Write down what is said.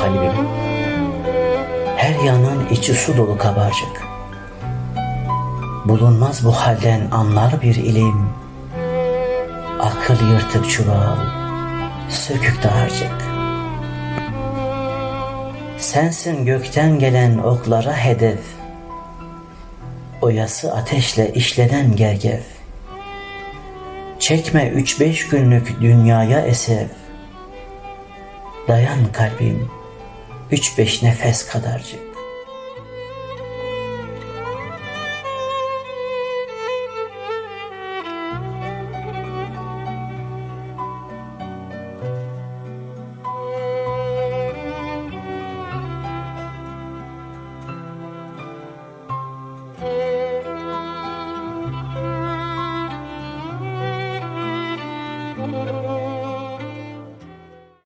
kalbim. Her yanın içi su dolu kabarcık. Bulunmaz bu halden anlar bir ilim. Akıl yırtık çuval, sökük dağarcık. Sensin gökten gelen oklara hedef. Oyası ateşle işlenen gergef. Çekme üç beş günlük dünyaya esef. Dayan kalbim, üç beş nefes kadarcık.